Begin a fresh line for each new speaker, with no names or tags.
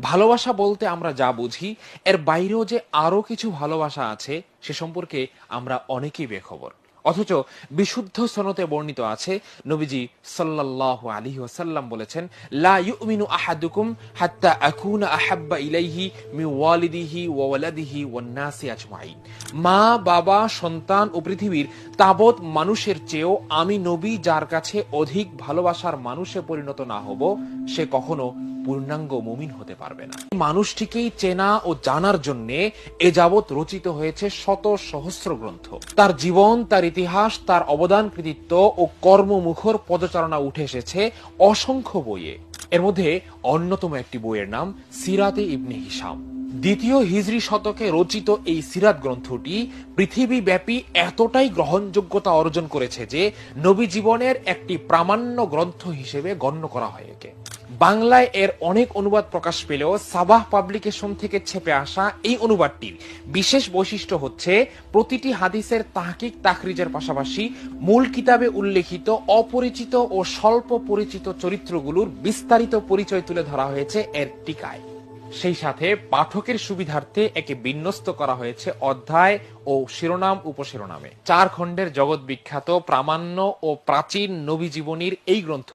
ভালোবাসা বলতে আমরা যা বুঝি, এর বাইরেও যে আরও কিছু ভালোবাসা আছে, সে সম্পর্কে আমরা অনেকেই বেখবর। অথচ বিশুদ্ধ সনতে বর্ণিত আছে, নবীজি সাল্লাহ আলী ওয়াসাল্লাম বলেছেন, লা ইউমিনু আহাদুকুম হাত্তা আকুনা আহাব্বা ইলাইহি মি ওয়ালিদিহি ওয়া ওয়ালাদিহি ওয়ান নাসি আজমাইন। মা, বাবা, সন্তান ও পৃথিবীর তাবৎ মানুষের চেয়েও আমি নবী যার কাছে অধিক ভালোবাসার মানুষে পরিণত না হব, সে কখনো পূর্ণাঙ্গ মুমিন হতে পারবে না। মানুষটিকেই চেনা ও জানার জন্য এ যাবৎ রচিত হয়েছে শত সহস্র গ্রন্থ। তার জীবন, তার ইতিহাস তার অবদান কৃতিত্ব ও কর্মমুখর পদচারণা উঠে এসেছে অসংখ্য বইয়ে। এর মধ্যে অন্যতম একটি বইয়ের নাম সিরাতে ইবনে হিসাম দ্বিতীয় হিজরি শতকে রচিত এই সিরাত গ্রন্থটি পৃথিবীব্যাপী এতটাই গ্রহণযোগ্যতা অর্জন করেছে যে নবী জীবনের একটি প্রামাণ্য গ্রন্থ হিসেবে গণ্য করা হয় একে। বাংলায় এর অনেক অনুবাদ প্রকাশ পেলেও সাবাহ পাবলিকেশন থেকে ছেপে আসা এই অনুবাদটির বিশেষ বৈশিষ্ট্য হচ্ছে, প্রতিটি হাদিসের তাহকিক তাখরিজের পাশাপাশি মূল কিতাবে উল্লেখিত অপরিচিত ও স্বল্প পরিচিত চরিত্রগুলোর বিস্তারিত পরিচয় তুলে ধরা হয়েছে এর টিকায়। সেই সাথে পাঠকের সুবিধার্থে একে বিন্যস্ত করা হয়েছে অধ্যায় ও শিরোনাম উপশিরোনামে। চার খণ্ডের জগৎ বিখ্যাত, প্রামাণ্য ও প্রাচীন নবী জীবনীর এই গ্রন্থ